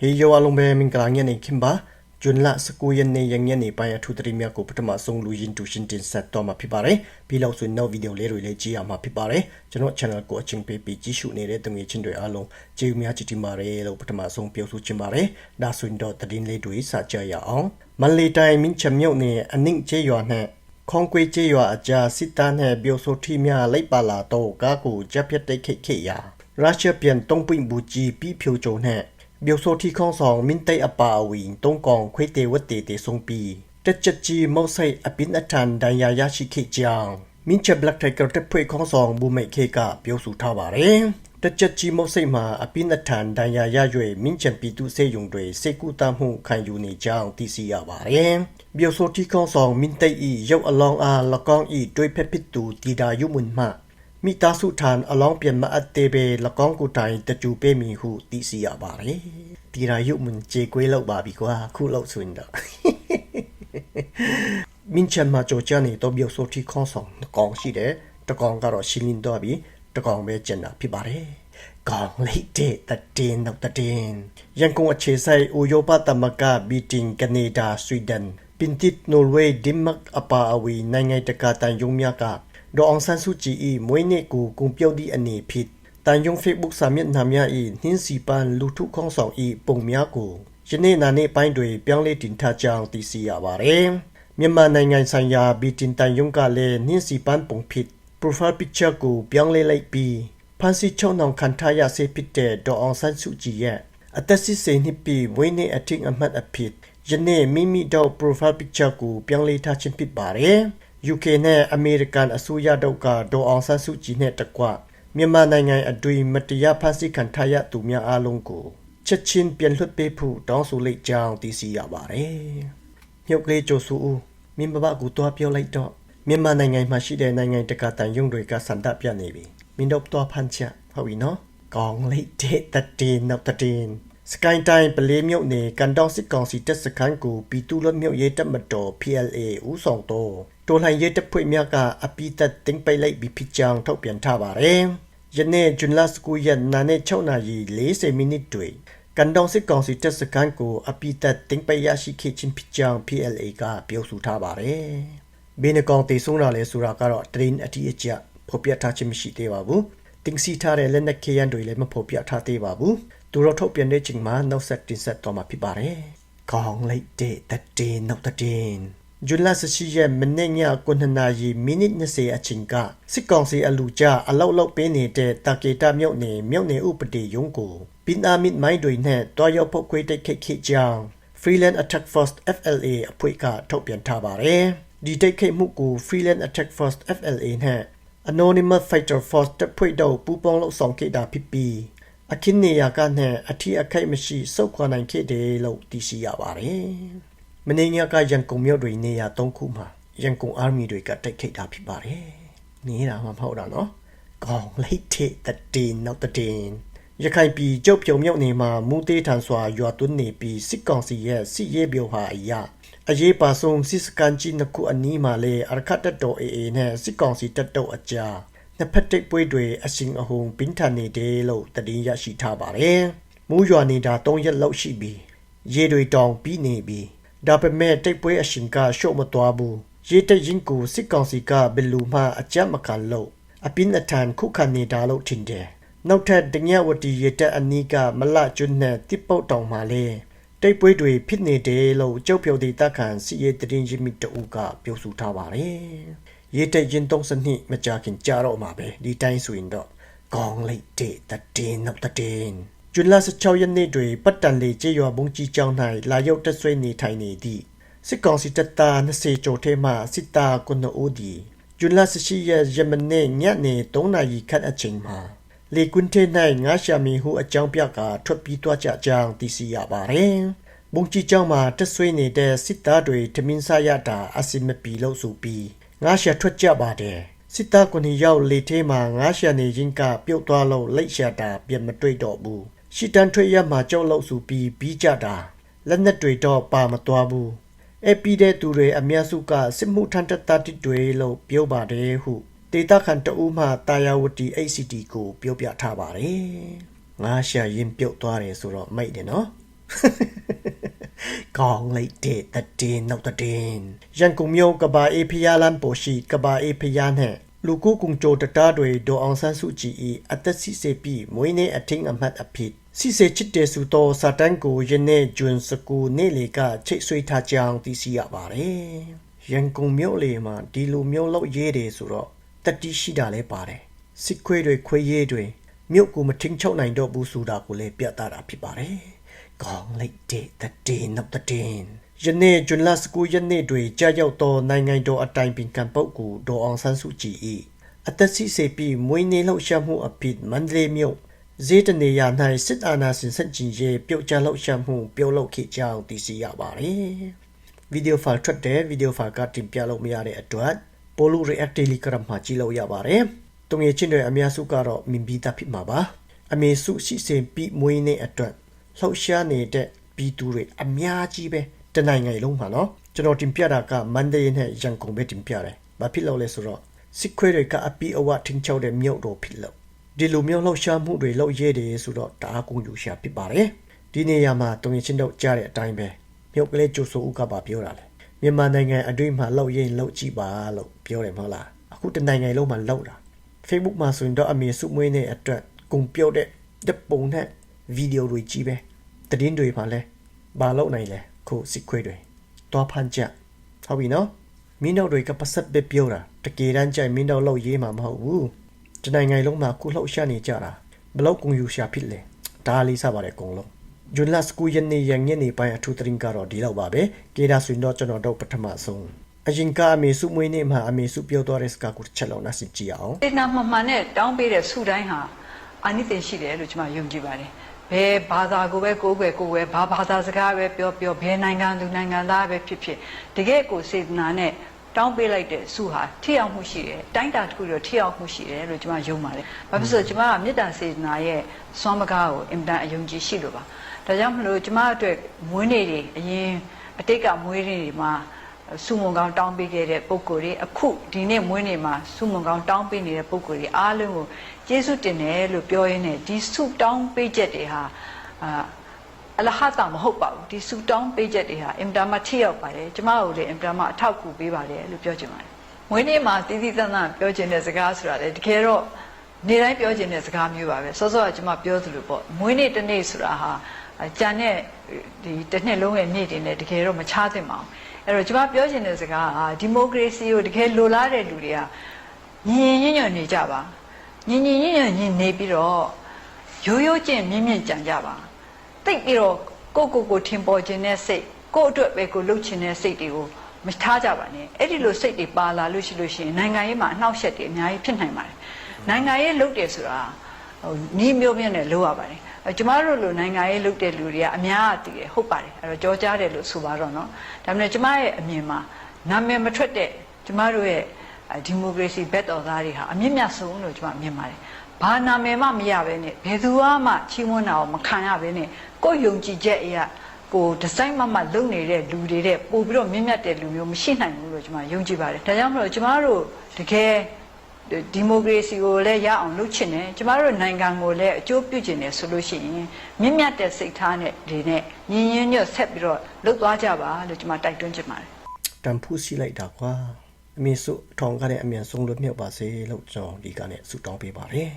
ဟေယောအလုံးပဲမင်္ဂလာညနေခင်းပါဂျွန်လ19ရက်နေ့ရညနေပိုင်းအထူးသတင်းများကိုပထမဆုံးလူရင်းတူရှင်းတင်ဆက်တော့မှာဖြစ်ပါတယ်ပြီးလောက်ဆိုနောက်ဗီဒီယိုလေးတွေလည်းကြည့်ရမှာဖြစ်ပါတယ်ကျွန်တော် channel ကိုအချင်းပေးပြီးကြည့်ရှုနေတဲ့တငွေချင်းတွေအားလုံးကျေးဇူးများကြည်တင်ပါတယ်လို့ပထမဆုံးပြောဆိုချင်ပါတယ်ဒါဆိုရင်တော့သတင်းလေးတွေစကြရအောင်မန်လေးတိုင်းမင်းချမြုပ်နေအနင့်ကျေးရွာနဲ့ခေါင်ကွေကျေးရွာအကြားစစ်သားနဲ့ပြိုဆိုထီများလိုက်ပါလာတော့ကားကိုကြက်ပြတ်တိတ်ခိတ်ခိတ်ရာရုရှားပြန်တုံးပွင့်ဘူးကြီးပြီးဖြို ကြုံနဲ့ biểu số thi không song min tây apa win tông kong khuê tê wat tê tê song pi tất chất chi mâu say a pin a than đai ya ya chi khê chang min che black tiger te phê không song bu mei khê ka biểu số thao ba re tất chất chi mâu say mà a pin a than đai ya ya yue min chen pi tu se yung đuổi se ku tam hu khan yu ni chang ti si ya ba re biểu số thi không song min tây y yau along a la kong y đuôi phê pit tu ti da yu mun ma မိ သားစုထံအလောင်းပြန်မအပ်သေးပဲလကောင်းကိုတိုင်တကြူပေးမိဟုသိရှိရပါတယ်။ဒီရာယုမန်ကြေကွေးလောက်ပါပြီကွာခုလောက်ဆိုရင်တော့မင်းချမ်းမကြောချနေတော့ပြောဆိုတီခေါင်းဆောင်တကောင်ရှိတယ်တကောင်ကတော့ရှင်းလင်းတော့ပြီတကောင်ပဲကျန်တာဖြစ်ပါတယ်။ကောင်လိုက်တဲ့တတင်တော့တတင်ရန်ကုန်အခြေဆိုင်ဥရောပသမဂ္ဂဘီတင်ကနေဒါဆွီဒင်ပင်တစ်နော်ဝေးဒင်မတ်အပါအဝီနိုင်ငံတကာတန်ယုံမြက ဒေါအောင်ဆန်းစုကြည်၏မွေးနေ့ကိုဂုံပြုတ်သည့်အနေဖြင့်တန်ယုံ Facebook စာမျက်နှာများ၏နှင်းစီပန်းလူထုခေါင်းဆောင်၏ပုံများကိုယနေ့နာနေ့ပိုင်းတွင်ပြောင်းလဲတင်ထားကြောင်းသိရှိရပါသည်မြန်မာနိုင်ငံဆိုင်ရာဘီတင်တန်ယုံကလည်းနှင်းစီပန်းပုံဖြစ် profile picture ကိုပြောင်းလဲလိုက်ပြီးဖန်စီချုံနောင်ခံထားရစေဖြစ်တဲ့ဒေါအောင်ဆန်းစုကြည်ရဲ့အသက်စစ်စိန်နှစ်ပြည်မွေးနေ့အထင်အမှတ်အဖြစ်ယနေ့မိမိတို့ profile picture ကိုပြောင်းလဲထားခြင်းဖြစ်ပါတယ်။ UK နဲ့အမေရိကန်အစိုးရတို့ကဒေါ်အောင်ဆန်းစုကြည်နဲ့တကွမြန်မာနိုင်ငံအတွင်းမတရားဖမ်းဆီးခံထားရသူများအလုံးကိုချက်ချင်းပြန်လွှတ်ပေးဖို့တောင်းဆိုလိုက်ကြောင်းသိရှိရပါတယ်။မြုပ်ကလေးကြိုဆူဦးမင်းဘဘကူတော့ပြောလိုက်တော့မြန်မာနိုင်ငံမှာရှိတဲ့နိုင်ငံတကာတန်ယုံတွေကစန္ဒပြနေပြီ။မင်းတို့တော့ဖမ်းချဟုတ်ပြီနော်။ကောင်းလိုက်တဲ့တတေနောက်တတေစကိုင်းတိုင်းပလေးမြုပ်နေကန်တောင်စစ်ကောင်စီတပ်စခန်းကိုပြည်သူ့လွတ်မြောက်ရေးတပ်မတော် PLA ဦးဆောင်တော့ တော်လှန်ရေးတပ်ဖွဲ့များကအပိသက်တင်ပိတ်လိုက်ပြီးဖြစ်ကြောင်းထုတ်ပြန်ထားပါတယ်။ယနေ့ဇွန်လ19ရက်နာနဲ့6နာရီ40မိနစ်တွင်ကန်တောင်စစ်ကောင်စီတပ်စခန်းကိုအပိသက်တင်ပိတ်ရရှိခဲ့ခြင်းဖြစ်ကြောင်း PLA ကပြောဆိုထားပါတယ်။ဘင်းကောင်တေဆုံးတာလဲဆိုတာကတော့တရင်အတိအကျဖော်ပြထားခြင်းမရှိသေးပါဘူး။တင်စီထားတဲ့လက်နက်ခဲယမ်းတွေလည်းမဖော်ပြထားသေးပါဘူး။သူတို့ထုတ်ပြန်တဲ့ချိန်မှာနောက်ဆက်တင်ဆက်တော့မှာဖြစ်ပါတယ်။ကောင်းလိုက်တဲ့တည်နောက်တ ည်ဂျွန်လဆရှိရဲ့မနေ့ည9နာရီမိနစ်20အချိန်ကစစ်ကောင်စီအလူကြအလောက်လောက်ပေးနေတဲ့တာကေတာမြို့နယ်မြို့နယ်ဥပဒေရုံးကိုပင်အာမစ်မိုင်းတွေနဲ့တွားရောက်ဖို့ခွေတိုက်ခိတ်ခိကြောင်း Freeland Attack Force FLA အဖွဲ့ကထုတ်ပြန်ထားပါတယ်ဒီတိုက်ခိတ်မှုကို Freeland Attack Force FLA နဲ့ Anonymous Fighter Force တပ်ဖွဲ့တို့ပူးပေါင်းလုပ်ဆောင်ခဲ့တာဖြစ်ပြီးအခင်းနေရာကနဲ့အထီးအခိုက်မရှိစုပ်ခွာနိုင်ခဲ့တယ်လို့သိရှိရပါတယ် မင်းညကရန်ကုန်မြို့တွေနေရာ၃ခုမှာရန်ကုန်အာမီတွေကတိုက်ခိုက်တာဖြစ်ပါတယ်။နေတာမှမဟုတ်တာနော်။ကောင်းလိုက်တဲ့တည်နောက်တည်ရခိုင်ပြည်ကျုပ်ပြုံမြုပ်နေမှာမူသေးထန်စွာရွာသွန်းနေပြီးစစ်ကောင်စီရဲ့စစ်ရေး biểu ဟာအရာအရေးပါဆုံးစစ်စကန်ကြီးနှစ်ခုအနီးမှာလေအရခတ်တပ်တော် AA နဲ့စစ်ကောင်စီတပ်တော်အကြားနှစ်ဖက်တိတ်ပွဲတွေအရှင်အဟုန်ပင်ထန်နေတယ်လို့တည်ရရှိထားပါတယ်။မူးရွာနေတာ၃ရက်လောက်ရှိပြီးရေတွေတောင်ပြီးနေပြီး ဒါပေမဲ့တိတ်ပွဲအရှင်ကရှုပ်မသွားဘူးရေးတရင်ကိုစစ်ကောင်စီကဘယ်လူမှအကြမ်းမခံလို့အပင်းအထန်ခုခံနေတာလို့ထင်တယ်နောက်ထပ်တညဝတီရတဲ့အနီးကမလကျွန်းနဲ့တစ်ပုတ်တောင်မှာလေတိတ်ပွဲတွေဖြစ်နေတယ်လို့ကျုပ်ပြောတဲ့တခန့်စီရဲတရင်ရမီတူကပြောဆိုထားပါတယ်ရေတရင်သုံးစနစ်မကြခင်ကြာတော့မှာပဲဒီတိုင်းဆိုရင်တော့ကောင်းလိုက်တဲ့တည်နောက်တည် ဇွန်လ16ရက်နေ့တွင်ပတ်တန်လေကျေးရွာဘုံကြီးကျောင်း၌လာရောက်တက်ဆွေးနေထိုင်နေသည့်စစ်ကောင်စီတပ်သား20ကျော်ထဲမှစစ်သား9ဦးသည်ဇွန်လ18ရက်ယမနေ့ညနေ3နာရီခန့်အချိန်မှာလေကွန်းထဲ၌ငါးရှာမီဟုအကြောင်းပြကထွက်ပြေးသွားကြကြောင်းသိရှိရပါသည်။ဘုံကြီးကျောင်းမှာတက်ဆွေးနေတဲ့စစ်သားတွေထမင်းစားရတာအစင်မပီလို့ဆိုပြီးငါးရှာထွက်ကြပါတယ်။စစ်သားကိုရောက်လေထဲမှာငါးရှာနေခြင်းကပြုတ်သွားလို့လက်ရှာတာပြန်မတွေ့တော့ဘူး။ ရှီတန်ထွေရမှာကြောက်လို့စုပြီးပြီးကြတာလက်နက်တွေတော့ပါမသွားဘူးအပီတဲ့သူတွေအများစုကစစ်မှုထမ်းတပ်သားတွေလို့ပြောပါတယ်ဟုဒေတာခန်တအူးမှတာယာဝတီ ACT ကိုပြောပြထားပါတယ်ငါရှာရင်ပြုတ်သွားတယ်ဆိုတော့မိတ်တယ်နော်ကောင်းလိုက်တဲ့တတင်းနောက်တတင်းရန်ကုန်မြို့ကဘာအေဖျားလမ်းပေါ်ရှိကဘာအေဖျားနဲ့လူကုကုံကြိုတတားတွေဒေါအောင်ဆန်းစုကြည်၏အသက်စီစေပြီးမွေးနေ့အထင်းအမှတ်အဖြစ် စီစေချစ်တဲ့စုတော်စာတန်းကိုယနေ့ဂျွန်စကူနေ့လေကချိတ်ဆွေးထားကြောင်းသိရှိရပါတယ်ရန်ကုန်မြို့လေမှာဒီလိုမျိုးလောက်ရေးတယ်ဆိုတော့တတိရှိတာလည်းပါတယ်စစ်ခွေးတွေခွေးရေးတွေမြို့ကိုမထင်းချုပ်နိုင်တော့ဘူးဆိုတာကိုလည်းပြသတာဖြစ်ပါတယ်ကောင်းလိုက်တဲ့တည်နောက်တည်ယနေ့ဂျွန်လတ်စကူယနေ့တွေကြာရောက်သောနိုင်ငံတော်အတိုင်ပင်ခံပုဂ္ဂိုလ်ဒေါ်အောင်ဆန်းစုကြည်၏အသက်စီစေပြီးမွေးနေ့လောက်ရှာမှုအဖြစ်မန္တလေးမြို့ ဇေတနေရ၌စစ်အာဏာရှင်ဆက်ကြီးရဲ့ပြုတ်ကျလောက်ရှာမှုပြုတ်လောက်ခဲ့ကြောင်းသိရှိရပါတယ်ဗီဒီယိုဖိုင်ထွက်တဲ့ဗီဒီယိုဖိုင်ကတင်ပြလို့မရတဲ့အတွက်ပိုလူ react telegram မှာကြည့်လို့ရပါတယ်တုံရချင်းတွေအများစုကတော့မြင်ပြီးသားဖြစ်မှာပါအမေစုရှိစဉ်ပြီးမွေးနေ့အတွက်လှုပ်ရှားနေတဲ့ပြည်သူတွေအများကြီးပဲတနိုင်ငံလုံးမှာနော်ကျွန်တော်တင်ပြတာကမန္တလေးနဲ့ရန်ကုန်ပဲတင်ပြတယ်။ဘာဖြစ်လို့လဲဆိုတော့စစ်ခွေးတွေကအပီအဝထင်းချောက်တဲ့မြို့တော်ဖြစ်လို့ ဒီလိုမျိုးလှုပ်ရှားမှုတွေလှုပ်ရဲတယ်ဆိုတော့တအားကုန်ယူရှာဖြစ်ပါတယ်။ဒီနေရာမှာတုံရင်ချင်းတို့ကြားတဲ့အတိုင်းပဲမြို့ကလေးကျိုးဆိုဦးကပါပြောတာလေ။မြန်မာနိုင်ငံအတွင်းမှာလှုပ်ရင်လှုပ်ကြည့်ပါလို့ပြောတယ်မဟုတ်လား။အခုတနိုင်ငံလုံးမှာလှုပ်တာ Facebook မှာဆိုရင်တော့အမေစုမွေးတဲ့အတွက်ကုန်ပြောတဲ့ဓပုံနဲ့ဗီဒီယိုတွေကြီးပဲတည်င်းတွေမှာလဲဘာလို့နိုင်လဲခုစစ်ခွေးတွေတွားဖန်ချက်ဟုတ်ပြီနော်မင်းတို့တွေကပတ်ဆက်ပဲပြောတာတကယ်တမ်းကျရင်မင်းတို့လောက်ရေးမှာမဟုတ်ဘူး တနိုင်ငံလုံးမှာခုလှုပ်ရှားနေကြတာဘလောက်ကုန်ယူရှာဖြစ်လဲဒါလေးစားပါတယ်အကုန်လုံးဂျွန်လတ်စကူယန်နေရညနေပိုင်းအထူးသတင်းကတော့ဒီလောက်ပါပဲကေဒါဆွင်တော့ကျွန်တော်တို့ပထမဆုံးအရင်ကအမေစုမွေးနေ့မှာအမေစုပြောသွားတဲ့စကားကိုတစ်ချက်လောက်နားဆင်ကြည့်အောင်စေတနာမှန်မှန်နဲ့တောင်းပေးတဲ့ဆုတိုင်းဟာအာနိသင်ရှိတယ်လို့ကျွန်မယုံကြည်ပါတယ်။ဘယ်ဘာသာကိုပဲကိုယ်ပဲကိုယ်ပဲဘာဘာသာစကားပဲပြောပြောဘယ်နိုင်ငံသူနိုင်ငံသားပဲဖြစ်ဖြစ်တကယ့်ကိုစေတနာနဲ့ တောင်းပေးလိုက်တဲ့ဆုဟာထိရောက်မှုရှိတယ်။တိုင်းတာတစ်ခုတော့ထိရောက်မှုရှိတယ်လို့ကျွန်မယုံပါတယ်။ဘာဖြစ်လို့လဲဆိုတော့ကျွန်မကမေတ္တာစေတနာရဲ့စွမ်းမကားကိုအင်မတန်အယုံကြည်ရှိလို့ပါ။ဒါကြောင့်မလို့ကျွန်မအတွက်မွေးနေ့တွေအရင်အတိတ်ကမွေးနေ့တွေမှာစုမုံကောင်းတောင်းပေးခဲ့တဲ့ပုံကိုယ်တွေအခုဒီနေ့မွေးနေ့မှာစုမုံကောင်းတောင်းပေးနေတဲ့ပုံကိုယ်တွေအားလုံးကိုကျေးဇူးတင်တယ်လို့ပြောရင်းနဲ့ဒီစုတောင်းပေးချက်တွေဟာအာ အလဟတာမဟုတ်ပါဘူးဒီစုတောင်းပေးချက်တွေဟာအင်တာမထိရောက်ပါတယ်ကျမတို့လည်းအင်တာမအထောက်အကူပေးပါတယ်လို့ပြောချင်ပါတယ်မွေးနေ့မှာတည်တည်တံ့တံ့ပြောချင်တဲ့စကားဆိုတာလေတကယ်တော့နေ့တိုင်းပြောချင်တဲ့စကားမျိုးပါပဲစောစောကကျမပြောသလိုပေါ့မွေးနေ့တစ်နေ့ဆိုတာဟာအာကြံတဲ့ဒီတစ်နှစ်လုံးရဲ့နေ့တွေနဲ့တကယ်တော့မချသင့်ပါဘူးအဲ့တော့ကျွန်မပြောချင်တဲ့စကားကဒီမိုကရေစီကိုတကယ်လိုလားတဲ့လူတွေကညင်ညင်ညွတ်နေကြပါညင်ညင်ညွတ်ညင်နေပြီးတော့ရိုးရိုးကျင့်မြင့်မြင့်ကြံကြပါ တိတ်ပြီးတော့ကိုကိုကိုထင်ပေါ်ခြင်းတဲ့စိတ်ကိုအတွက်ပဲကိုလှုပ်ခြင်းတဲ့စိတ်တွေကိုမထားကြပါနဲ့အဲ့ဒီလိုစိတ်တွေပါလာလို့ရှိလို့ရှိရင်နိုင်ငံရေးမှာအနှောက်အယှက်တွေအများကြီးဖြစ်နိုင်ပါတယ်နိုင်ငံရေးလှုပ်တယ်ဆိုတာဟိုနီးမျိုးမြင့်နဲ့လှုပ်ရပါတယ်အဲကျမတို့လိုနိုင်ငံရေးလုပ်တဲ့လူတွေကအများအတည်တယ်ဟုတ်ပါတယ်အဲ့တော့ကြောကြားတယ်လို့ဆိုပါတော့เนาะဒါပေမဲ့ကျမရဲ့အမြင်မှာနာမည်မထွက်တဲ့ကျမတို့ရဲ့ဒီမိုကရေစီဘက်တော်သားတွေဟာအမြင့်မြတ်ဆုံးလို့ကျမမြင်ပါတယ် ဘာနာမည်မှမရဘဲနဲ့ဘယ်သူမှချီးမွမ်းတာကိုမခံရဘဲနဲ့ကိုယ်ယုံကြည်ချက်အရာကိုဒီဇိုင်းမမလုပ်နေတဲ့လူတွေတဲ့ပို့ပြီးတော့မြင့်မြတ်တဲ့လူမျိုးမရှိနိုင်ဘူးလို့ကျွန်မယုံကြည်ပါတယ်ဒါကြောင့်မလို့ကျမတို့တကယ်ဒီမိုကရေစီကိုလည်းရအောင်လုပ်ချင်တယ်ကျမတို့နိုင်ငံကိုလည်းအကျိုးပြုချင်တယ်ဆိုလို့ရှိရင်မြင့်မြတ်တဲ့စိတ်ထားနဲ့ဒီနဲ့ညီညွတ်ညွတ်ဆက်ပြီးတော့လုပ်သွားကြပါလို့ကျွန်မတိုက်တွန်းချင်ပါတယ်တန်ဖူးစီလိုက်တာကွာ အမေစုထောင်ကတဲ့အမြန်ဆုံးလွတ်မြောက်ပါစေလို့ကျွန်တော်ဒီကနေ့ဆုတောင်းပေးပါတယ်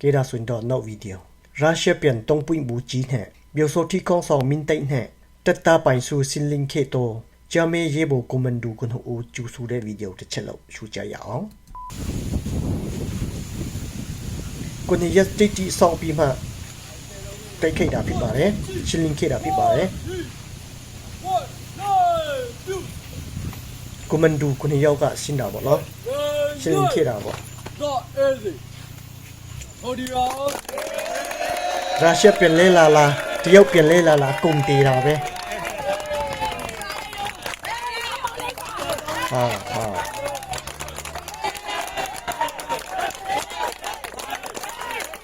ကေဒါဆွင်တော့နောက်ဗီဒီယိုရုရှားပြန်တုံးပွင့်ဘူးကြီးနဲ့ဘီယိုဆိုတီကောင်ဆောင်မင်းတိတ်နဲ့တက်တာပိုင်ဆူစင်လင်ခေတိုဂျာမေရေဘိုကွန်မန်ဒူကွန်ဟိုကျူဆူတဲ့ဗီဒီယိုတစ်ချက်လောက်ရှုကြရအောင်ကိုနေရက်တိတိဆောင်ပြီးမှတိတ်ခိတ်တာဖြစ်ပါတယ်ရှင်းလင်းခိတ်တာဖြစ်ပါတယ် ကွန်မန်ဒူကိုနေရောက်ကရှင်းတာပေါ့နော် nine, ရှင်းလင်းခိတ်တာပေါ့ Not easy. Hold you out. ရုရှားပြန်လဲလာလာတရုတ်ပြန်လဲလာလာအကုန်တေးတာပဲဟာဟာ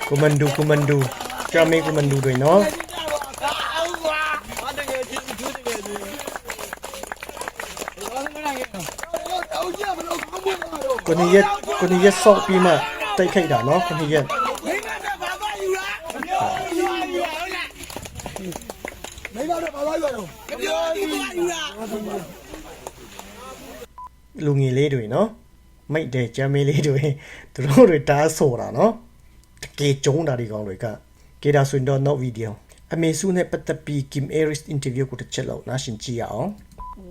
ကွန်မန်ဒူကွန်မန်ဒူဂျာမေကွန်မန်ဒူတွေနော် ကိုနေရက်ကိုနေရက်ဆော့ပြီးမှတိတ်ခိတ်တာနော်ကိုနေရက်မင်းကဘာပါယူလားမင်းကယူလားဟုတ်လားမင်းကဘာသာရွာရောပြောဒီဘာယူလားလူငယ်လေးတွေနော်မိတ်တဲ့ကြမ်းမေးလေးတွေသူတို့တွေတားဆိုတာနော်တကယ်ကျုံးတာဒီကောင်တွေကကေဒါဆွင်တော့ not video အမေစုနဲ့ပတ်သက်ပြီး Kim Aris interview ကိုတစ်ချက်လောက်နားရှင်ကြည့်ရအောင်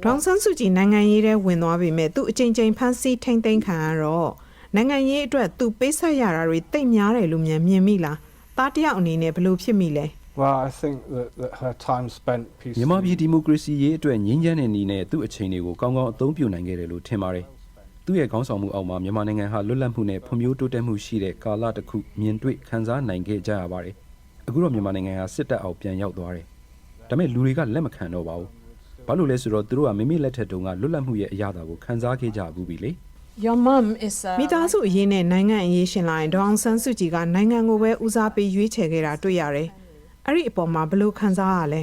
ဒေါန်ဆန်းစုကြည်နိုင်ငံရေးထဲဝင်သွားပြီမဲ့သူအချိန်ချင်းဖမ်းဆီးထိမ့်သိမ်းခံရတော့နိုင်ငံရေးအတွက်သူပေးဆက်ရတာတွေတိတ်များတယ်လို့မြန်မြင်မိလားတားတယောက်အနေနဲ့ဘယ်လိုဖြစ်မိလဲ Well, I think that, that her time spent မြန်မာ peacefully ပြည်ဒီမိုကရေစီရေးအတွက်ငြင်းချမ်းတဲ့နေနဲ့သူ့အချိန်တွေကိုကောင်းကောင်းအသုံးပြုနိုင်ခဲ့တယ်လို့ထင်ပါတယ်။သူ့ရဲ့ခေါင်းဆောင်မှုအောက်မှာမြန်မာနိုင်ငံဟာလွတ်လပ်မှုနဲ့ဖွံ့ဖြိုးတိုးတက်မှုရှိတဲ့ကာလတစ်ခုမြင်တွေ့ခန်းစားနိုင်ခဲ့ကြရပါတယ်။အခုတော့မြန်မာနိုင်ငံဟာစစ်တပ်အောက်ပြန်ရောက်သွားတယ်။ဒါပေမဲ့လူတွေကလက်မခံတော့ပါဘူး။ ဘာလို့လဲဆိုတော့သူတို့ကမိမိလက်ထက်တုန်းကလွတ်လပ်မှုရဲ့အရာတာကိုခန်းစားခဲ့ကြဘူးပြီလေ။ Your mum is uh, မိသားစုအရေးနဲ့နိုင်ငံအရေးရှင်လာရင်ဒေါန်ဆန်းစုကြည်ကနိုင်ငံကိုပဲဦးစားပေးရွေးချယ်ခဲ့တာတွေ့ရတယ်အဲ့ဒီအပေါ်မှာဘယ်လိုခံစားရလဲ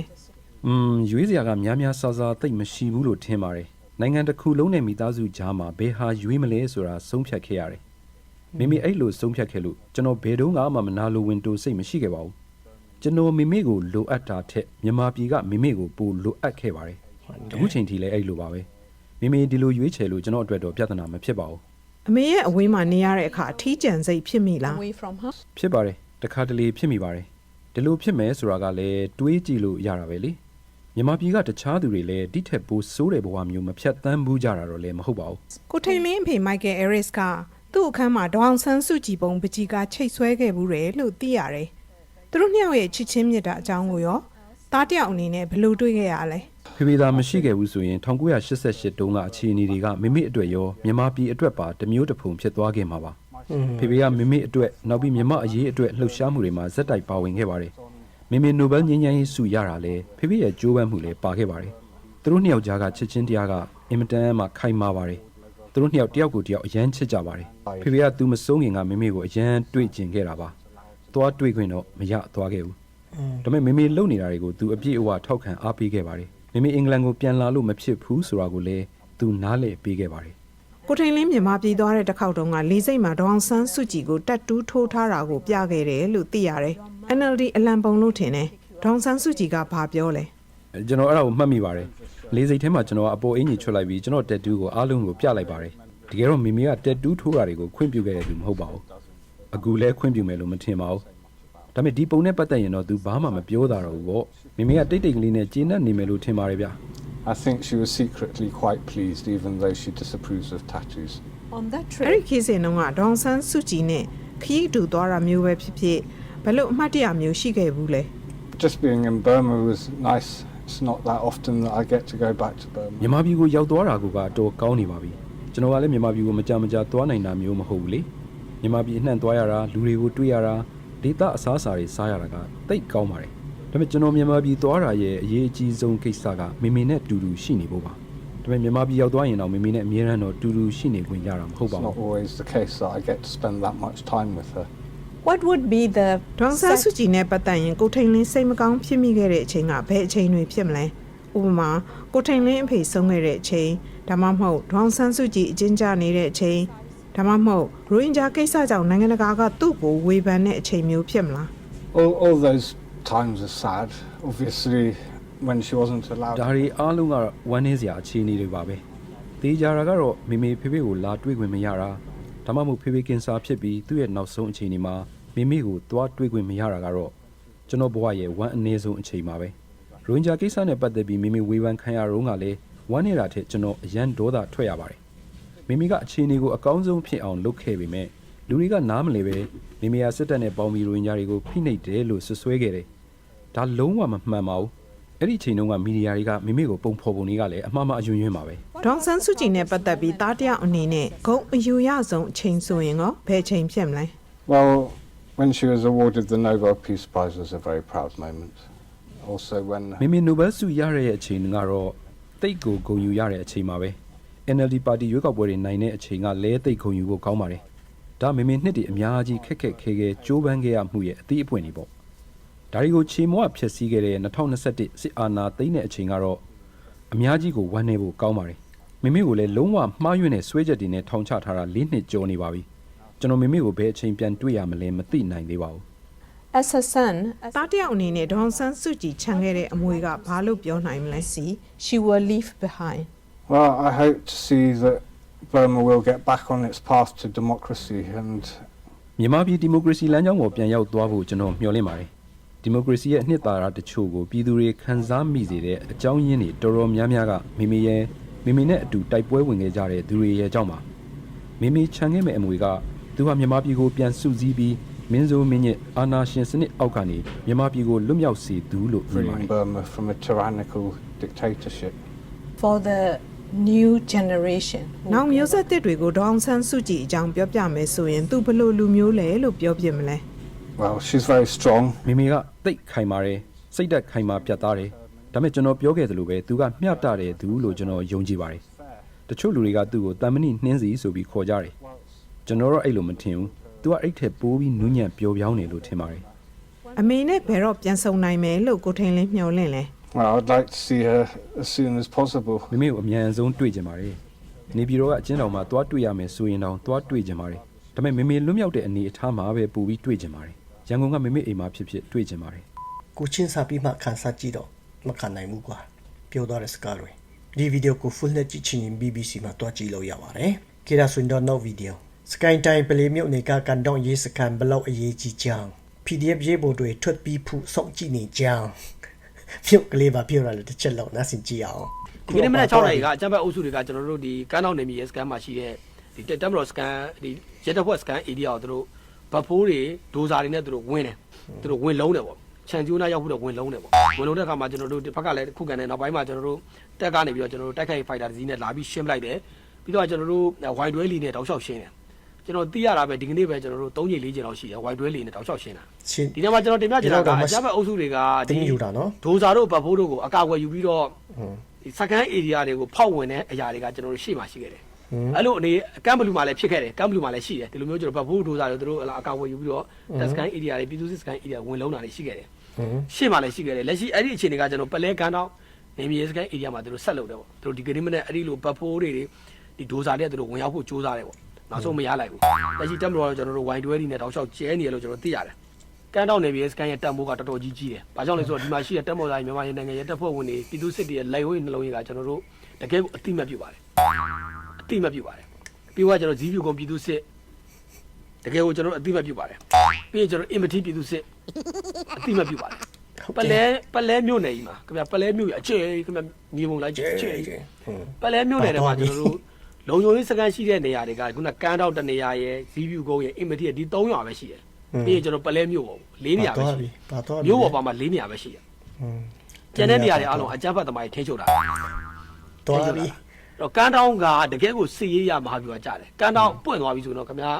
อืมရွေးစရာကများများဆာဆာတိတ်မရှိဘူးလို့ထင်ပါတယ်နိုင်ငံတစ်ခုလုံးနဲ့မိသားစုကြားမှာဘယ်ဟာရွေးမလဲဆိုတာဆုံးဖြတ်ခဲ့ရတယ်မိမိအဲ့လိုဆုံးဖြတ်ခဲ့လို့ကျွန်တော်ဘယ်တော့မှမနာလိုဝင်တိုစိတ်မရှိခဲ့ပါဘူးကျွန်တော်မိမိကိုလိုအပ်တာထက်မြန်မာပြည်ကမိမိကိုပိုလိုအပ်ခဲ့ပါတယ် အခုချိန်ထိလည်းအဲ့လိုပါပဲမိမိဒီလိုရွေးချယ်လို့ကျွန်တော်အတွက်တော့ပြဿနာမဖြစ်ပါဘူးအမေရဲ့အဝေးမှာနေရတဲ့အခါအထီးကျန်စိတ်ဖြစ်မိလား away from her. ဖြစ်ပါတယ်တခါတလေဖြစ်မိပါတယ်ဒီလိုဖြစ်မယ်ဆိုတာကလည်းတွေးကြည့်လို့ရတာပဲလေမြန်မာပြည်ကတခြားသူတွေလည်းတိထက်ပိုဆိုးတဲ့ဘဝမျိုးမဖြတ်သန်းဘူးကြတာတော့လည်းမဟုတ်ပါဘူးကိုထိန်လင်းအဖေမိုက်ကယ်အဲရစ်ကသူ့အခန်းမှာဒေါန်ဆန်းစုကြည်ပုံပကြီးကချိတ်ဆွဲခဲ့ဘူးတယ်လို့သိရတယ်သူတို့နှစ်ယောက်ရဲ့ချစ်ချင်းမြတ်တာအကြောင်းကိုရောတားတယောက်အနေနဲ့ဘယ်လိုတွေးခဲ့ရလဲ ဖေဖေသာမရှိခဲ့ဘူးဆိုရင်1988တုန်းကအခြေအနေတွေကမိမိအတွက်ရောမြန်မာပြည်အတွက်ပါတစ်မျိုးတစ်ဖုံဖြစ်သွားခဲ့မှာပါဖေဖေကမိမိအတွက်နောက်ပြီးမြန်မာအရေးအတွက်လှုပ်ရှားမှုတွေမှာဇက်တိုက်ပါဝင်ခဲ့ပါတယ်မိမိနိုဘယ်ငြိမ်းချမ်းရေးဆုရတာလဲဖေဖေရဲ့ကြိုးပမ်းမှုလည်းပါခဲ့ပါတယ်သူတို့နှစ်ယောက်ကြားကချစ်ချင်းတရားကအင်မတန်မှခိုင်မာပါတယ်သူတို့နှစ်ယောက်တယောက်ကိုတယောက်အရန်ချစ်ကြပါတယ်ဖေဖေကသူမဆုံးခင်ကမိမိကိုအရန်တွေ့ကျင်ခဲ့တာပါသွားတွေ့ခွင့်တော့မရသွားခဲ့ဘူးဒါပေမဲ့မေမေလုံနေတာတွေကိုသူအပြည့်အဝထောက်ခံအားပေးခဲ့ပါတယ်။ မေမေအင်္ဂလန်ကိုပြန်လာလို့မဖြစ်ဘူးဆိုတာကိုလည်းသူနားလည်ပေးခဲ့ပါတယ်ကိုထိန်လင်းမြန်မာပြည်သွားတဲ့တစ်ခေါက်တုန်းကလေးစိတ်မှာဒေါန်ဆန်းစုကြည်ကိုတက်တူးထိုးထားတာကိုပြခဲ့တယ်လို့သိရတယ် NLD အလံပုံလို့ထင်တယ်ဒေါန်ဆန်းစုကြည်ကဘာပြောလဲ။အဲကျွန်တော်အဲ့ဒါကိုမှတ်မိပါတယ်။လေးစိတ်ထဲမှာကျွန်တော်ကအပေါ်အင်ကြီးချွတ်လိုက်ပြီးကျွန်တော်တက်တူးကိုအားလုံးကိုပြလိုက်ပါတယ်။တကယ်တော့မေမေကတက်တူးထိုးတာတွေကိုခွင့်ပြုခဲ့တဲ့သူမဟုတ်ပါဘူး။အခုလည်းခွင့်ပြုမယ်လို့မထင်ပါဘူး။ဒါပေမဲ့ဒီပုံနဲ့ပတ်သက်ရင်တော့သူဘာမှမပြောတာတော့ဘူးပေါ့။ မေမေကတိတ်တိတ်ကလေးနဲ့ကျေနပ်နေမယ်လို့ထင်ပါတယ်ဗျ။ I think she was secretly quite pleased, even though she disapproves of tattoos. On that အဲ့ trip, ဒီခေတ်စဉ်တုန်းကဒေါန်ဆန်းစုကြည်နဲ့ခရီးတူသွားတာမျိုးပဲဖြစ်ဖြစ်ဘယ်လို့အမှတ်တရမျိုးရှိခဲ့ဘူးလဲ Just being in Burma was nice. It's not that often that I get to go back to Burma. မြန်မာပြည်ကိုရောက်သွားတာကအတော်ကောင်းနေပါပြီကျွန်တော်ကလည်းမြန်မာပြည်ကိုမကြမကြသွားနိုင်တာမျိုးမဟုတ်ဘူးလေမြန်မာပြည်အနှံ့သွားရတာလူတွေကိုတွေ့ရတာဒေသအစားအစာတွေစားရတာကတိတ်ကောင်းပါတယ် ဒါပေမဲ့ကျွန်တော်မြန်မာပြည်သွားတာရဲ့အရေးအကြီးဆုံးကိစ္စကမေမေနဲ့တူတူရှိနေဖို့ပါဒါပေမဲ့မြန်မာပြည်ရောက်သွားရင်တော့မေမေနဲ့အမြဲတမ်းတော့တူတူရှိနေခွင့်ရတာမဟုတ် It's ပါ not ဘူး always the case that I get to spend that much time with her. what would be the ဒေါန်ဆန်းစုကြည်နဲ့ပတ်သက်ရင်ကိုထိန်လင်းစိတ်မကောင်းဖြစ်မိခဲ့တဲ့အချိန်ကဘယ်အချိန်တွေဖြစ်မလဲဥပမာကိုထိန်လင်းအဖေဆုံးခဲ့တဲ့အချိန်ဒါမှမဟုတ်ဒေါန်ဆန်းစုကြည်အကျဉ်းချနေတဲ့အချိန်ဒါမှမဟုတ်ရိုဟင်ဂျာကိစ္စကြောင့်နိုင်ငံတကာကသူ့ကိုဝေဖန်တဲ့အချိန်မျိုးဖြစ်မလား All, all those times are sad. Obviously, when she wasn't allowed. ဒါတွေအားလုံးကတော့ဝမ်းနည်းစရာအခြေအနေတွေပါပဲတေးကြတာကတော့မေမေဖေဖေကိုလာတွေ့ခွင့်မရတာဒါမှမဟုတ်ဖေဖေကင်ဆာဖြစ်ပြီးသူ့ရဲ့နောက်ဆုံးအခြေအနေမှာမေမေကိုသွားတွေ့ခွင့်မရတာကတော့ကျွန်တော်ဘဝရဲ့ဝမ်းအနည်းဆုံးအချိန်ပါပဲရိုဟင်ဂျာကိစ္စနဲ့ပတ်သက်ပြီးမေမေဝေဖန်ခံရတော့ကလည်းဝမ်းနေတာထက်ကျွန်တော်အရန်ဒေါသထွက်ရပါတယ်မေမေကအခြေအနေကိုအကောင်းဆုံးဖြစ်အောင်လုပ်ခဲ့ပေမဲ့ လူတွေကနားမလည်ပဲမေမေကစစ်တပ်နဲ့ပေါင်းပြီးရိုဟင်ဂျာတွေကိုဖိနှိပ်တယ်လို့ဆွဆွဲခဲ့တယ်ဒါလုံးဝမမှန်ပါဘူးအဲ့ဒီအချိန်တုန်းကမီဒီယာတွေကမိမိကိုပုံဖော်ပုံတွေကလည်းအမှားမှအယွင်းယွင်းပါပဲဒေါန်ဆန်းစုကြည်နဲ့ပတ်သက်ပြီးတားတယောက်အနေနဲ့ဂုံအယူရဆုံးအချိန်ဆိုရင်ရောဘယ်အချိန်ဖြစ်မလဲ Well, when she was awarded the Nobel Peace Prize was a very proud moment. Also, when မိမိနိုဘယ်ဆုရရတဲ့အချိန်ကတော့တိတ်ကိုဂုဏ်ယူရတဲ့အချိန်ပါပဲ NLD ပါတီရွေးကောက်ပွဲတွေနိုင်တဲ့အချိန်ကလဲတိတ်ဂုဏ်ယူဖို့ကောင်းပါတယ် ဒါမိမိနှစ်တည်းအများကြီးခက်ခက်ခဲခဲကြိုးပမ်းခဲ့ရမှုရဲ့အသီးအပွင့်တွေပေါ့ဒါတွေကိုချေမွဖျက်ဆီးခဲ့တဲ့2021စစ်အာဏာသိမ်းတဲ့အချိန်ကတော့အများကြီးကိုဝမ်းနေဖို့ကောင်းပါတယ်မိမိကိုလည်းလုံးဝမှားယွင်းတဲ့ဆွဲချက်တွေနဲ့ထောင်ချထားတာ၄နှစ်ကျော်နေပါပြီကျွန်တော်မိမိကိုဘယ်အချိန်ပြန်တွေ့ရမလဲမသိနိုင်သေးပါဘူး as a son, as သားတစ်ယောက်အနေနဲ့ဒေါအောင်ဆန်းစုကြည်ခြံခဲ့တဲ့အမွေကဘာလို့ပြောနိုင်မလဲ see, she will leave behind. Well, I hope to see that Burma will get back on its path to democracy and မြန်မာပြည်ဒီမိုကရေစီလမ်းကြောင်းပေါ်ပြန်ရောက်သွားဖို့ကျွန်တော်မျှော်လင့်ပါတယ်ဒီမိုကရေစီရဲ့အနှစ်သာရတချို့ကိုပြည်သူတွေခံစားမိစေတဲ့အကြောင်းရင်းတွေတော်တော်များများကမိမိရဲ့မိမိနဲ့အတူတိုက်ပွဲဝင်ခဲ့ကြတဲ့သူတွေရဲ့အကြောင်းပါမိမိခြံခဲ့မဲ့အမွေကသူဟာမြန်မာပြည်ကိုပြန်စုစည်းပြီးမင်းစိုးမင်းညစ်အာနာရှင်စနစ်အောက်ကနေမြန်မာပြည်ကိုလွတ်မြောက်စေသူလို့မြင်ပါတ freeing ယ် Burma from a tyrannical dictatorship. For the new generation. who နောက်မျိုးဆက်တစ်တွေကိုဒေါအောင်ဆန်းစုကြည်အကြောင်းပြောပြမယ်ဆိုရင်သူဘလို့လူမျိုးလဲလို့ပြောပြမလဲ Well, she's very strong. မိမိကတိတ်ခိုင်ပါတယ်စိတ်သက်ခိုင်မာပြတ်သားတယ်ဒါပေမဲ့ကျွန်တော်ပြောခဲ့သလိုပဲသူကမျှတတဲ့သူလို့ကျွန်တော်ယုံကြည်ပါတယ်တချို့လူတွေကသူ့ကိုတန်မဏိနှင်းစီဆိုပြီးခေါ်ကြတယ်ကျွန်တော်တော့အဲ့လိုမထင်ဘူးသူကအဲ့ထက်ပိုးပြီးနူးညံ့ပျော်ပြောင်းနေလို့ထင်ပါတယ်အမေနဲ့ဘယ်တော့ပြန်ဆုံနိုင်မယ်လို့ကိုထိန်လင်းမျှော်လင့်လဲ Well, I'd like to see her as soon as possible. မိမိကိုအမြန်ဆုံးတွေ့ကြပါတယ်နေပြည်တော်ကအကျဉ်းတော်မှာသွားတွေ့ရမယ်ဆိုရင်တော့သွားတွေ့ကြပါတယ်ဒါပေမဲ့မိမိလွတ်မြောက်တဲ့အနေအထားမှာပဲပူပြီးတွေ့ကြပါတယ်ရန်ကုန်ကမိမိအိမ်မှာဖြစ်ဖြစ်တွေ့ကြပါတယ်ကိုချင်းစာပြီးမှခန်းစားကြည့်တော့မခံနိုင်ဘူးကွာပြောသွားတဲ့စကားတွေဒီဗီဒီယိုကို full နဲ့ကြည့်ချင်ရင် BBC မှာတွားကြည့်လို့ရပါတယ်ခေဒါဆွင်တော့နောက်ဗီဒီယိုစကိုင်းတိုင်းပလေမြို့နေကကန်တော့ရေးစကန်ဘလောက်အရေးကြီးကြောင်း PDF ရေးပေါ်တွေထွက်ပြီးဖူစောင့်ကြည့်နေကြောင်း ဖြုတ်ကလေးပါပြောရလို့တစ်ချက်လောက်နားဆင်ကြည့်အောင်ဒီကနေ့မနက်6နာရီကအကြမ်းဖက်အုပ်စုတွေကကျွန်တော်တို့ဒီကမ်းတောင်နေမြေရဲ့စကန်မှာရှိတဲ့ဒီတက်မတော်စကန်ဒီရက်တပ်ဖွဲ့စကန် area ကိုသူတို့ဗတ်ဖိုးတွေဒိုဇာတွေနဲ့သူတို့ဝင်တယ်သူတို့ဝင်လုံးတယ်ပေါ့ခြံကျိုးနာရောက်ဖို့တော့ဝင်လုံးတယ်ပေါ့ဝင်လုံးတဲ့အခါမှာကျွန်တော်တို့ဒီဘက်ကလည်းခုခံတယ်နောက်ပိုင်းမှာကျွန်တော်တို့တက်ကနေပြီးတော့ကျွန်တော်တို့တိုက်ခိုက်ဖိုက်တာတစ်စီးနဲ့လာပြီးရှင်းပလိုက်တယ်ပြီးတော့ကျွန်တော်တို့ဝိုင်တွဲလီနဲ့တောက်လျှောက်ရှင်းတယ် ကျွန်တော်သိရတာပဲဒီကနေ့ပဲကျွန်တော်တို့3ချိန်4ချိန်လောက်ရှိတယ်ဝိုင်တွဲလီနဲ့တောက်လျှောက်ရှင်းတာချင်းဒီနေ့မှာကျွန်တော်တင်ပြချင်တာဒီလောက်တော့ကမအကြမ်းဖက်အုပ်စုတွေကတင်းယူတာနော်ဒိုဇာတို့ဗတ်ဖိုးတို့ကိုအကာအကွယ်ယူပြီးတော့ဒီစကန် area တွေကိုဖောက်ဝင်တဲ့အရာတွေကကျွန်တော်တို့ရှေ့မှာရှိခဲ့တယ်အဲ့လိုအနေကမ်ဘလူမှာလည်းဖြစ်ခဲ့တယ်ကမ်ဘလူမှာလည်းရှိတယ်ဒီလိုမျိုးကျွန်တော်ဗတ်ဖိုးဒိုဇာတွေတို့အကာအကွယ်ယူပြီးတော့တက်စကန် area တွေပြည်သူစစ်စကန် area ဝင်လုံးတာတွေရှိခဲ့တယ်ရှေ့မှာလည်းရှိခဲ့တယ်လက်ရှိအဲ့ဒီအခြေအနေကကျွန်တော်ပလဲကန်တော့နေမြေစကန် area မှာတို့ဆက်လုပ်တယ်ပေါ့တို့ဒီကနေ့မနေ့အဲ့ဒီလိုဗတ်ဖိုးတွေဒီဒိုဇာတွေကတို့ဝင်ရောက်ဖို့ကြိုးစားတယ်ပေါ့ နောက်ဆုံးမရလိုက်ဘူးလက်ရှိတက်မတော်ကျွန်တော်တို့ဝိုင်တွဲတွေနဲ့တောက်လျှောက်ကျဲနေရလို့ကျွန်တော်သိရတယ်ကန်းတောက်နေပြီစကန်ရဲ့တက်မိုးကတော်တော်ကြီးကြီးတယ်။ဘာကြောင့်လဲဆိုတော့ဒီမှာရှိတဲ့တက်မော်သားမြန်မာနိုင်ငံရဲ့တပ်ဖွဲ့ဝင်တွေပြည်သူစစ်တွေရဲ့လိုက်ဝဲနှလုံးရည်ကကျွန်တော်တို့တကယ်ကိုအတိမတ်ပြုပါတယ်။အတိမတ်ပြုပါတယ်။ပြီးတော့ကျွန်တော်ဇီးပြူကုံပြည်သူစစ်တကယ်ကိုကျွန်တော်တို့အတိမတ်ပြုပါတယ်။ပြီးရင်ကျွန်တော်အင်မတီပြည်သူစစ်အတိမတ်ပြုပါတယ်။ပလဲပလဲမြို့နယ်ကြီးမှာခင်ဗျပလဲမြို့ရဲ့အခြေခင်ဗျမြေပုံလိုက်ကျဲအခြေကျဲဟွန်းပလဲမြို့နယ်ထဲမှာကျွန်တော်တို့ လုံခြုံရေးစကန်ရှိတဲ့နေရာတွေကခုနကန်းတောက်တနေရာရဲ့ဇီးပြူကုန်းရဲ့အင်မတီရဲ့ဒီ၃ရွာပဲရှိတယ်။ပြီးရင်ကျွန်တော်ပလဲမြို့ပေါ့၄နေရာပဲရှိတယ်။ပါတော့မြို့ပေါ်ပါမှာ၄နေရာပဲရှိတယ်ကျန်တဲ့နေရာတွေအားလုံးအကြမ်းဖက်သမားတွေထိန်းချုပ်တာတော်ပြီတော့ကန်းတောင်းကတကယ်ကိုစစ်ရေးရမဟာဗျူဟာကြတယ်ကန်းတောင်းပွင့်သွားပြီဆိုတော့ခင်ဗျာ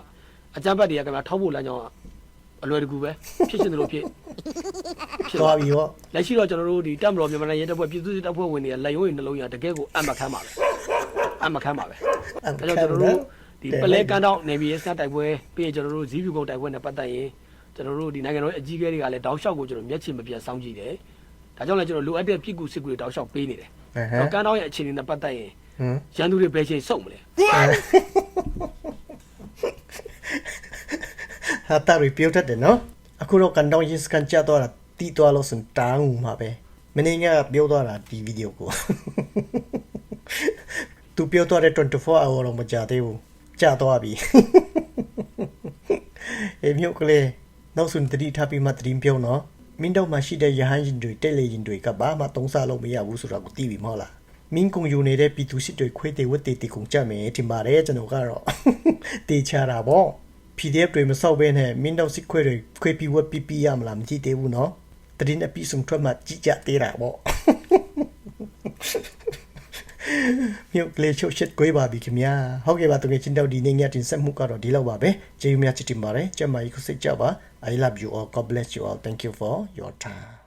အကြမ်းဖက်တွေကခင်ဗျာထောက်ဖို့လမ်းကြောင်းအလွယ်တကူပဲဖြစ်ရှင်တယ်လို့ဖြစ်ဖြစ်တော်ပြီဗောလက်ရှိတော့ကျွန်တော်တို့ဒီတက်မတော်မြန်မာနိုင်ငံရဲတပ်ဖွဲ့ပြည်သူ့စစ်တပ်ဖွဲ့ဝင်တွေလက်ရုံးရည်နှလုံးရတကယ်ကိုအမခမ်းပါပဲ အမခမ်းပါပဲအဲ့ဒါကြောင့်ကျွန်တော်တို့ဒီပလဲကန်းတောင်းနေပြည်တော်တိုက်ပွဲပြီးရင်ကျွန်တော်တို့ဇီးဖြူကုန်းတိုက်ပွဲနဲ့ပတ်သက်ရင်ကျွန်တော်တို့ဒီနိုင်ငံတော်ရဲ့အကြီးအကဲတွေကလည်းတောက်လျှောက်ကိုကျွန်တော်မျက်ခြေမပြတ်စောင့်ကြည့်တယ်ဒါကြောင့်လည်းကျွန်တော်လိုအပ်တဲ့ပြည်ကူစစ်ကူတွေတောက်လျှောက်ပေးနေတယ်ဟမ်ဟတော့ကန်းတောင်းရဲ့အခြေအနေနဲ့ပတ်သက်ရင်မ်ရန်သူတွေဘယ်ချိန်စုံမလဲဟာတာရီပြောတတ်တယ်နော်အခုတော့ကန်တောင်းရေးစကန်ကြတော့တာတီးသွားလို့စန်တားငူမှာပဲမင်းငါပြောသွားတာဒီဗီဒီယိုကို သူပြောသွားတဲ့24 hour တော့မကြသေးဘူးကြာသွားပြီအေးမြို့ကလေးနောက်ဆုံးတတိထားပြီးမှတတိပြောနော်မင်းတို့မှရှိတဲ့ရဟန်းရင်တွေတက်လေရင်တွေကဘာမှသုံးစားလို့မရဘူးဆိုတော့ကိုသိပြီမဟုတ်လားမင်းကုံယူနေတဲ့ပြည်သူစစ်တွေခွေးတွေဝတ်တွေတီကုံကြမယ်ထင်ပါတယ်ကျွန်တော်ကတော့တေချာတာပေါ့ PDF တွေမဆောက်ဘဲနဲ့မင်းတို့စစ်ခွေးတွေခွေးပြီးဝတ်ပြီးပြီးရမလားမကြည့်သေးဘူးနော်တတိအပြီးဆုံးထွက်မှကြည့်ကြသေးတာပေါ့ မြို့ကလေးချုပ်ရှစ်ကွေးပါပြီခင်ဗျာဟုတ်ကဲ့ပါတကယ်ချင်းတော့ဒီနေ့ညတင်ဆက်မှုကတော့ဒီလောက်ပါပဲကျေးဇူးများချစ်တင်ပါတယ်ကျမကြီးကိုစိတ်ကြပါ I love you all God bless you all thank you for your time